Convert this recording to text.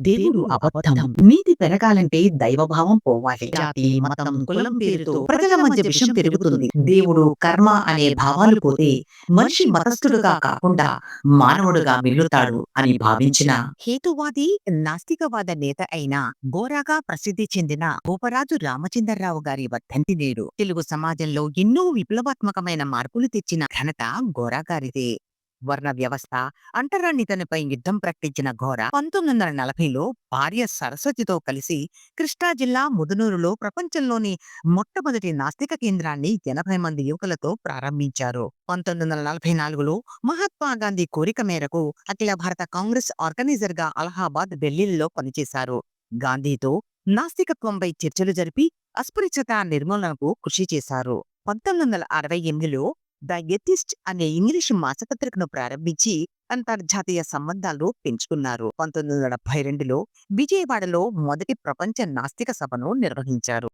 దేవుడు అబద్ధం నీతి పెరగాలంటే దైవభావం పోవాలి. జాతి మతం కులం పేరుతో ప్రజల మధ్య విషం పెరుగుతుంది. దేవుడు కర్మ అనే భావాలు పోతే మనిషి మతస్థుడుగా కాకుండా మానవుడుగా మిల్లుతాడు అని భావించిన హేతువాది నాస్తికవాద నేత అయిన గోరాగా ప్రసిద్ధి చెందిన గోపరాజు రామచంద్రరావు గారి వర్ధంతి నేడు. తెలుగు సమాజంలో ఎన్నో విప్లవాత్మకమైన మార్పులు తెచ్చిన ఘనత గోరా గారిదే. వర్ణ వ్యవస్థ అంటరాణితనిపై యుద్ధం ప్రకటించిన ఘోర పంతొమ్మిది వందల నలభైలో భార్య సరస్వతితో కలిసి కృష్ణా జిల్లా ముదునూరులో ప్రపంచంలోని మొట్టమొదటి నాస్తిక కేంద్రాన్ని ఎనభై మంది యువకులతో ప్రారంభించారు. పంతొమ్మిది వందల నలభై నాలుగులో మహాత్మా గాంధీ కోరిక మేరకు అఖిల భారత కాంగ్రెస్ ఆర్గనైజర్గా అలహాబాద్ ఢిల్లీలో పనిచేశారు. గాంధీతో నాస్తికత్వంపై చర్చలు జరిపి అస్పృశ్యత నిర్మూలనకు కృషి చేశారు. పంతొమ్మిది వందల అరవై ఎనిమిదిలో ద ఎథిస్ట్ అనే ఇంగ్లీష్ మాసపత్రికను ప్రారంభించి అంతర్జాతీయ సంబంధాలు పెంచుకున్నారు. పంతొమ్మిది వందల డెబ్బై రెండులో విజయవాడలో మొదటి ప్రపంచ నాస్తిక సభను నిర్వహించారు.